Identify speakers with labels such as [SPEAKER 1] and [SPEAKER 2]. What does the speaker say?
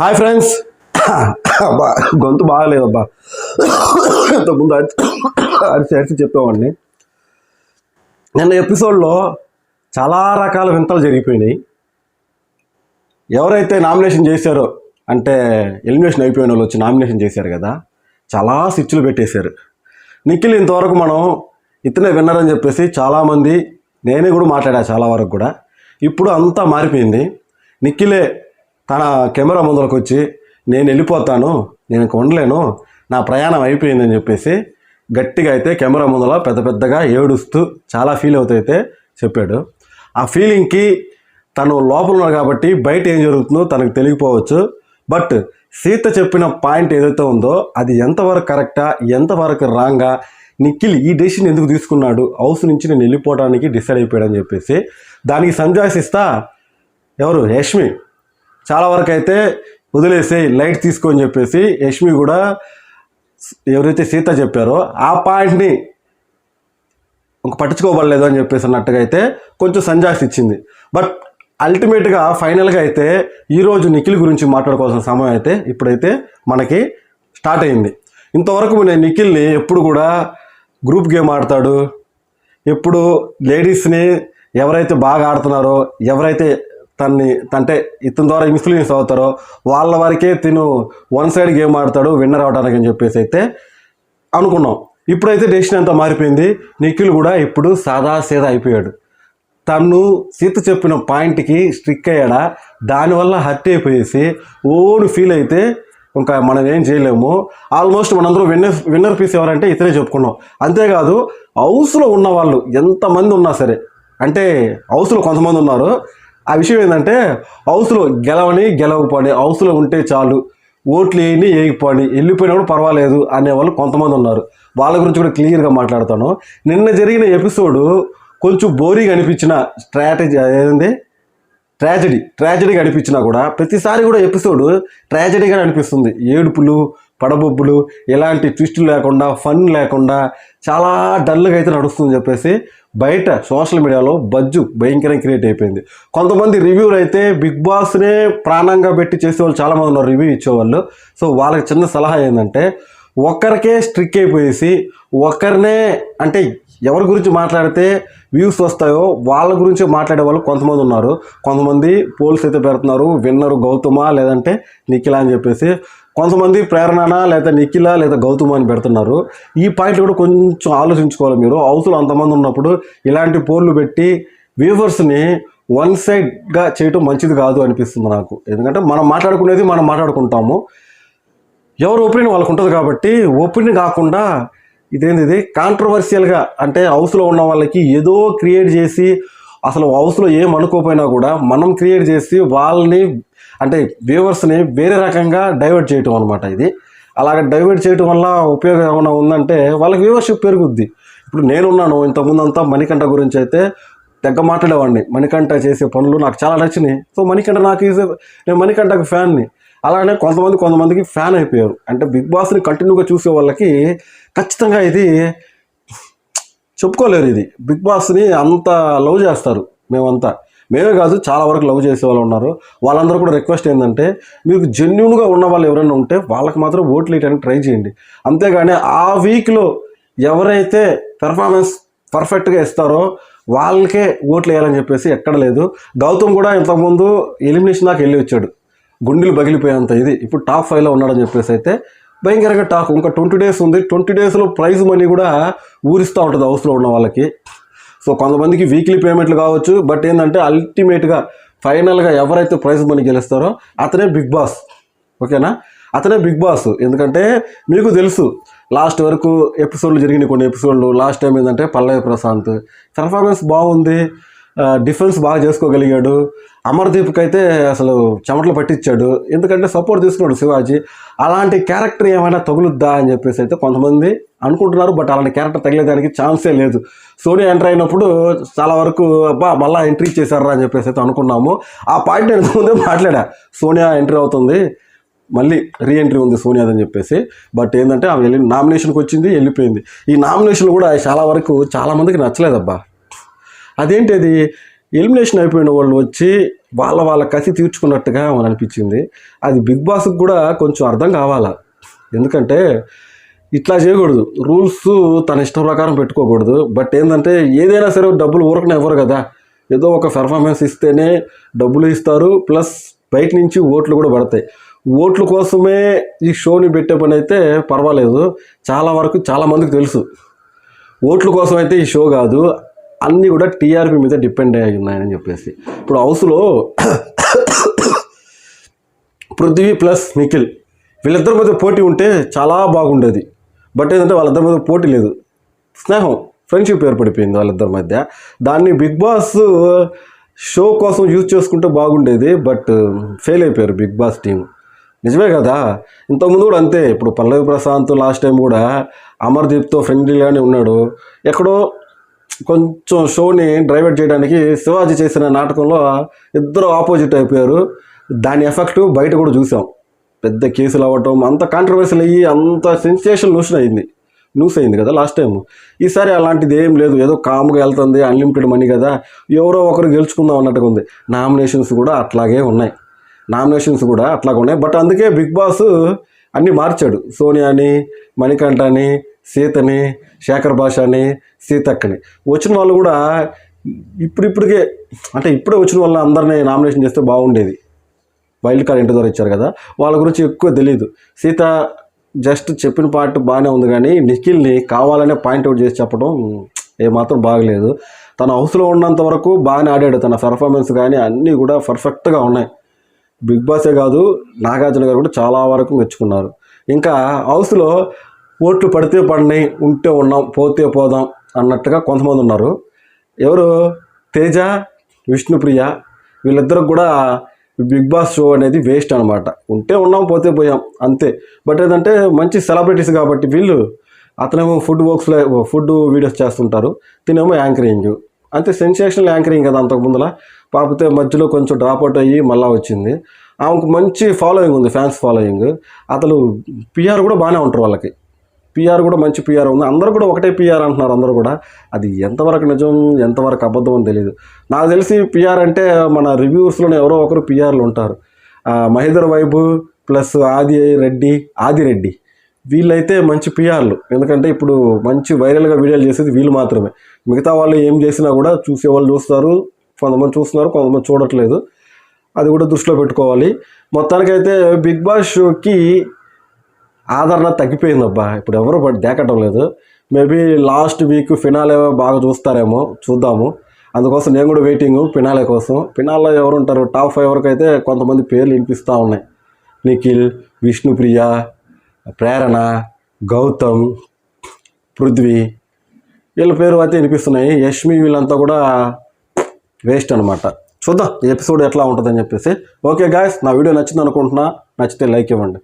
[SPEAKER 1] Hi friends అబ్బా గొంతు బాగాలేదబ్బా. ఇంతకుముందు అరిచి అరిచి అరిచి చెప్పేవాడిని. నిన్న ఎపిసోడ్లో చాలా రకాల వింతలు జరిగిపోయినాయి. ఎవరైతే నామినేషన్ చేశారో అంటే ఎలిమినేషన్ అయిపోయిన వాళ్ళు వచ్చి నామినేషన్ చేశారు కదా చాలా స్విచ్లు పెట్టేశారు. నిఖిల్ ఇంతవరకు మనం ఇతనే విన్నర్ అని చెప్పేసి చాలామంది నేనే కూడా మాట్లాడా చాలా వరకు కూడా. ఇప్పుడు అంతా మారిపోయింది. నిఖిలే తన కెమెరా ముందరకు వచ్చి నేను వెళ్ళిపోతాను నేను ఇంక ఉండలేను నా ప్రయాణం అయిపోయిందని చెప్పేసి గట్టిగా అయితే కెమెరా ముందర పెద్ద పెద్దగా ఏడుస్తూ చాలా ఫీల్ అవుతైతే చెప్పాడు. ఆ ఫీలింగ్కి తను లోపల ఉన్నాడు కాబట్టి బయట ఏం జరుగుతుందో తనకు తెలియకపోవచ్చు. బట్ సీత చెప్పిన పాయింట్ ఏదైతే ఉందో అది ఎంతవరకు కరెక్టా ఎంతవరకు రాంగా నిఖిల్ ఈ డెసిషన్ ఎందుకు తీసుకున్నాడు హౌస్ నుంచి నేను వెళ్ళిపోవడానికి డిసైడ్ అయిపోయాడని చెప్పేసి దానికి సంజాసిస్తా ఎవరు? యష్మి చాలా వరకు అయితే వదిలేసే లైట్ తీసుకో అని చెప్పేసి యష్మి కూడా ఎవరైతే సీత చెప్పారో ఆ పాయింట్ని ఇంక పట్టించుకోబడలేదు అని చెప్పేసి అన్నట్టుగా అయితే కొంచెం సంజాస్ ఇచ్చింది. బట్ అల్టిమేట్గా ఫైనల్గా అయితే ఈరోజు నిఖిల్ గురించి మాట్లాడుకోవాల్సిన సమయం అయితే ఇప్పుడైతే మనకి స్టార్ట్ అయింది. ఇంతవరకు నేను నిఖిల్ని ఎప్పుడు కూడా గ్రూప్ గేమ్ ఆడతాడు? ఎప్పుడు లేడీస్ని ఎవరైతే బాగా ఆడుతున్నారో ఎవరైతే తన్ని అంటే ఇతని ద్వారా ఇన్ఫ్లుయెన్స్ అవుతారో వాళ్ళ వరకే తిను వన్ సైడ్ గేమ్ ఆడతాడు విన్నర్ అవడానికి అని చెప్పేసి అయితే అనుకున్నాం. ఇప్పుడైతే డెసిషన్ అంతా మారిపోయింది. నిఖిల్ కూడా ఇప్పుడు సాదా సీదా అయిపోయాడు. తను సీత చెప్పిన పాయింట్కి స్ట్రిక్ అయ్యాడా? దానివల్ల హర్ట్ అయిపోయేసి ఓన్ ఫీల్ అయితే ఇంకా మనం ఏం చేయలేము. ఆల్మోస్ట్ మనందరం విన్నర్ విన్నర్ పీస్ ఎవరంటే ఇతనే చెప్పుకున్నాం. అంతేకాదు హౌస్లో ఉన్న వాళ్ళు ఎంతమంది ఉన్నా సరే అంటే హౌస్లో కొంతమంది ఉన్నారు ఆ విషయం ఏంటంటే హౌస్లో గెలవని గెలవకపోని హౌస్లో ఉంటే చాలు ఓట్లు వేయని వేయకపోని వెళ్ళిపోయినప్పుడు పర్వాలేదు అనేవాళ్ళు కొంతమంది ఉన్నారు. వాళ్ళ గురించి కూడా క్లియర్గా మాట్లాడతాను. నిన్న జరిగిన ఎపిసోడు కొంచెం బోరింగ్ అనిపించిన స్ట్రాటజీ ఏంది? ట్రాజడీ ట్రాజడీగా అనిపించినా కూడా ప్రతిసారి కూడా ఎపిసోడ్ ట్రాజడీగా అనిపిస్తుంది. ఏడుపులు పడబొబ్బులు ఎలాంటి ట్విస్టులు లేకుండా ఫన్ లేకుండా చాలా డల్గా అయితే నడుస్తుందని చెప్పేసి బయట సోషల్ మీడియాలో బజ్జు భయంకరంగా క్రియేట్ అయిపోయింది. కొంతమంది రివ్యూలు అయితే బిగ్ బాస్నే ప్రాణంగా పెట్టి చేసేవాళ్ళు చాలామంది ఉన్నారు రివ్యూ ఇచ్చేవాళ్ళు. సో వాళ్ళకి చిన్న సలహా ఏంటంటే ఒక్కరికే స్ట్రిక్ అయిపోయేసి ఒక్కరినే అంటే ఎవరి గురించి మాట్లాడితే వ్యూస్ వస్తాయో వాళ్ళ గురించి మాట్లాడే వాళ్ళు కొంతమంది ఉన్నారు. కొంతమంది పోల్స్ అయితే పెడుతున్నారు విన్నరు గౌతమ లేదంటే నిఖిల అని చెప్పేసి. కొంతమంది ప్రేరణనా లేదా నిఖిల లేదా గౌతమ అని పెడుతున్నారు. ఈ పాయింట్ కూడా కొంచెం ఆలోచించుకోవాలి మీరు. హౌస్లో అంతమంది ఉన్నప్పుడు ఇలాంటి పోర్లు పెట్టి వ్యూవర్స్ని వన్ సైడ్గా చేయటం మంచిది కాదు అనిపిస్తుంది నాకు. ఎందుకంటే మనం మాట్లాడుకునేది మనం మాట్లాడుకుంటాము. ఎవరు ఒపీనియన్ వాళ్ళకు ఉంటుంది కాబట్టి ఒపీనియన్ కాకుండా ఇదేంది ఇది? కాంట్రవర్షియల్గా అంటే హౌస్లో ఉన్న వాళ్ళకి ఏదో క్రియేట్ చేసి అసలు హౌస్లో ఏం అనుకోపోయినా కూడా మనం క్రియేట్ చేసి వాళ్ళని అంటే వ్యూవర్స్ని వేరే రకంగా డైవర్ట్ చేయటం అనమాట ఇది. అలాగ డైవర్ట్ చేయటం వల్ల ఉపయోగం ఏమైనా ఉందంటే వాళ్ళకి వ్యూవర్షిప్ పెరుగుద్ది. ఇప్పుడు నేనున్నాను ఇంతకుముందు అంతా మణికంఠ గురించి అయితే తెగ మాట్లాడేవాడిని. మణికంఠ చేసే పనులు నాకు చాలా నచ్చినాయి. సో మణికంఠ నాకు ఈజీ నేను మణికంఠకు ఫ్యాన్ని అలానే కొంతమంది కొంతమందికి ఫ్యాన్ అయిపోయారు. అంటే బిగ్ బాస్ని కంటిన్యూగా చూసే వాళ్ళకి ఖచ్చితంగా ఇది చెప్పుకోలేరు ఇది. బిగ్ బాస్ని అంత లవ్ చేస్తారు మేమంతా. మేమే కాదు చాలా వరకు లవ్ చేసే వాళ్ళు ఉన్నారు. వాళ్ళందరూ కూడా రిక్వెస్ట్ ఏంటంటే మీకు జెన్యున్గా ఉన్న వాళ్ళు ఎవరైనా ఉంటే వాళ్ళకి మాత్రం ఓట్లు వేయడానికి ట్రై చేయండి. అంతేగాని ఆ వీక్లో ఎవరైతే పెర్ఫార్మెన్స్ పర్ఫెక్ట్గా ఇస్తారో వాళ్ళకే ఓట్లు వేయాలని చెప్పేసి ఎక్కడ లేదు. గౌతమ్ కూడా ఇంతకుముందు ఎలిమినేషన్ దాకా వెళ్ళి వచ్చాడు. గుండెలు పగిలిపోయేంత ఇది. ఇప్పుడు టాప్ ఫైవ్లో ఉన్నాడని చెప్పేసి అయితే భయంకరంగా టాక్ ఇంకా ట్వంటీ డేస్ ఉంది. ట్వంటీ డేస్లో ప్రైజ్ మనీ కూడా ఊరిస్తూ ఉంటుంది హౌస్లో ఉన్న వాళ్ళకి. సో కొంతమందికి వీక్లీ పేమెంట్లు కావచ్చు బట్ ఏంటంటే అల్టిమేట్గా ఫైనల్గా ఎవరైతే ప్రైజ్ మనీ గెలుస్తారో అతనే బిగ్ బాస్ ఓకేనా? అతనే బిగ్ బాస్ ఎందుకంటే మీకు తెలుసు లాస్ట్ వరకు ఎపిసోడ్లు జరిగిన కొన్ని ఎపిసోడ్లు లాస్ట్ టైం ఏంటంటే పల్లవి ప్రశాంత్. పెర్ఫార్మెన్స్ బాగుంది. డిఫెన్స్ బాగా చేసుకోగలిగాడు. అమర్దీప్కి అయితే అసలు చెమటలు పట్టించాడు. ఎందుకంటే సపోర్ట్ తీసుకున్నాడు శివాజీ. అలాంటి క్యారెక్టర్ ఏమైనా తగులుద్దా అని చెప్పేసి అయితే కొంతమంది అనుకుంటున్నారు. బట్ అలాంటి క్యారెక్టర్ తగిలేదానికి ఛాన్సే లేదు. సోనియా ఎంటర్ అయినప్పుడు చాలా వరకు అబ్బా మళ్ళీ ఎంట్రీ చేశారా అని చెప్పేసి అయితే అనుకున్నాము. ఆ పాయింట్ నేను ముందే మాట్లాడా. సోనియా ఎంట్రీ అవుతుంది. మళ్ళీ రీఎంట్రీ ఉంది సోనియాది అని చెప్పేసి. బట్ ఏంటంటే ఆమె వెళ్ళి నామినేషన్కి వచ్చింది వెళ్ళిపోయింది. ఈ నామినేషన్ కూడా చాలా వరకు చాలామందికి నచ్చలేదబ్బా. అదేంటిది? ఎలిమినేషన్ అయిపోయిన వాళ్ళు వచ్చి వాళ్ళ వాళ్ళ కసి తీర్చుకున్నట్టుగా అని అనిపించింది. అది బిగ్ బాస్కి కూడా కొంచెం అర్థం కావాలా. ఎందుకంటే ఇట్లా చేయకూడదు. రూల్స్ తన ఇష్టం ప్రకారం పెట్టుకోకూడదు. బట్ ఏంటంటే ఏదైనా సరే డబ్బులు ఊరకనే ఇవ్వరు కదా. ఏదో ఒక పెర్ఫార్మెన్స్ ఇస్తేనే డబ్బులు ఇస్తారు. ప్లస్ బయట నుంచి ఓట్లు కూడా పడతాయి. ఓట్ల కోసమే ఈ షోని పెట్టే పని అయితే పర్వాలేదు. చాలా వరకు చాలామందికి తెలుసు. ఓట్ల కోసం అయితే ఈ షో కాదు. అన్నీ కూడా టీఆర్పీ మీద డిపెండ్ అయి ఉన్నాయని చెప్పేసి. ఇప్పుడు హౌస్లో పృథ్వీ ప్లస్ నిఖిల్ వీళ్ళిద్దరి మధ్య పోటీ ఉంటే చాలా బాగుండేది. బట్ ఏంటంటే వాళ్ళిద్దరి మధ్య పోటీ లేదు. స్నేహం ఫ్రెండ్షిప్ ఏర్పడిపోయింది వాళ్ళిద్దరి మధ్య. దాన్ని బిగ్ బాస్ షో కోసం యూజ్ చేసుకుంటే బాగుండేది బట్ ఫెయిల్ అయిపోయారు బిగ్ బాస్ టీం. నిజమే కదా? ఇంతకుముందు కూడా అంతే. ఇప్పుడు పల్లవి ప్రశాంత్ లాస్ట్ టైం కూడా అమర్దీప్తో ఫ్రెండ్లీగానే ఉన్నాడు. ఎక్కడో కొంచెం షోని డ్రైవర్ చేయడానికి శివాజీ చేసిన నాటకంలో ఇద్దరు ఆపోజిట్ అయిపోయారు. దాని ఎఫెక్ట్ బయట కూడా చూసాం. పెద్ద కేసులు అవ్వటం అంత కాంట్రవర్సీలు అయ్యి అంత సెన్సేషన్ న్యూస్ అయింది. న్యూస్ అయింది కదా లాస్ట్ టైం ఈసారి అలాంటిది ఏం లేదు. ఏదో కామ్గా వెళ్తుంది అన్లిమిటెడ్ మనీ కదా. ఎవరో ఒకరు గెలుచుకుందాం అన్నట్టుగా ఉంది. నామినేషన్స్ కూడా అట్లాగే ఉన్నాయి. నామినేషన్స్ కూడా అట్లాగే ఉన్నాయి. బట్ అందుకే బిగ్ బాస్ అన్నీ మార్చాడు. సోనియాని మణికంఠని సీతని శేఖర్ భాషని సీతక్కని. వచ్చిన వాళ్ళు కూడా ఇప్పుడిప్పటికే అంటే ఇప్పుడే వచ్చిన వాళ్ళ అందరినీ నామినేషన్ చేస్తే బాగుండేది. వైల్డ్ కార్డ్ ఇంటి ద్వారా ఇచ్చారు కదా వాళ్ళ గురించి ఎక్కువ తెలియదు సీత జస్ట్ చెప్పిన పార్ట్ బాగానే ఉంది కానీ నిఖిల్ని కావాలనే పాయింట్అవుట్ చేసి చెప్పడం ఏమాత్రం బాగలేదు. తన హౌస్లో ఉన్నంత వరకు బాగానే ఆడాడు. తన పెర్ఫార్మెన్స్ కానీ అన్నీ కూడా పర్ఫెక్ట్గా ఉన్నాయి. బిగ్ బాసే కాదు నాగార్జున గారు కూడా చాలా వరకు మెచ్చుకున్నారు. ఇంకా హౌస్లో ఓట్లు పడితే పడినాయి ఉంటే ఉన్నాం పోతే పోదాం అన్నట్టుగా కొంతమంది ఉన్నారు. ఎవరు? తేజ విష్ణుప్రియ వీళ్ళిద్దరికి కూడా బిగ్ బాస్ షో అనేది వేస్ట్ అనమాట ఉంటే ఉన్నాం పోతే పోయాం అంతే. బట్ ఏంటంటే మంచి సెలబ్రిటీస్ కాబట్టి వీళ్ళు అతనేమో ఫుడ్ వర్క్స్లో ఫుడ్ వీడియోస్ చేస్తుంటారు. తినేమో యాంకరింగ్. అంతే సెన్సేషనల్ యాంకరింగ్ కదా అంతకు ముందులా. పాపతే మధ్యలో కొంచెం డ్రాప్ అవుట్ అయ్యి మళ్ళీ వచ్చింది. ఆమెకు మంచి ఫాలోయింగ్ ఉంది ఫ్యాన్స్ ఫాలోయింగ్. అతను పిఆర్ కూడా బాగానే ఉంటారు వాళ్ళకి. పిఆర్ కూడా మంచి పిఆర్ ఉంది. అందరూ కూడా ఒకటే పిఆర్ అంటున్నారు అందరూ కూడా. అది ఎంతవరకు నిజం ఎంతవరకు అబద్ధం అని తెలియదు నాకు తెలిసి పిఆర్ అంటే మన రివ్యూస్లోనే ఎవరో ఒకరు పిఆర్లు ఉంటారు. మహేందర్ వైబు ప్లస్ ఆది రెడ్డి ఆది రెడ్డి. వీళ్ళైతే మంచి పిఆర్లు ఎందుకంటే ఇప్పుడు మంచి వైరల్గా వీడియోలు చేసేది వీళ్ళు మాత్రమే. మిగతా వాళ్ళు ఏం చేసినా కూడా చూసే వాళ్ళు చూస్తారు. కొంతమంది చూస్తున్నారు కొంతమంది చూడట్లేదు. అది కూడా దృష్టిలో పెట్టుకోవాలి. మొత్తానికైతే బిగ్ బాస్ షోకి ఆదరణ తగ్గిపోయిందబ్బా. ఇప్పుడు ఎవరు దేకటం లేదు. మేబీ లాస్ట్ వీక్ ఫినాలే బాగా చూస్తారేమో చూద్దాము. అందుకోసం నేను కూడా వెయిటింగ్ ఫినాలే కోసం. ఫినాల్లో ఎవరు ఉంటారు టాప్ ఫైవ్ వరకు అయితే కొంతమంది పేర్లు వినిపిస్తూ ఉన్నాయి. నిఖిల్ విష్ణుప్రియ ప్రేరణ గౌతమ్ పృథ్వీ. వీళ్ళ పేరు అయితే వినిపిస్తున్నాయి. యష్మి వీళ్ళంతా కూడా వేస్ట్ అనమాట చూద్దాం ఎపిసోడ్ ఎట్లా ఉంటుందని చెప్పేసి. ఓకే గాయస్ నా వీడియో నచ్చింది అనుకుంటున్నా నచ్చితే లైక్ ఇవ్వండి.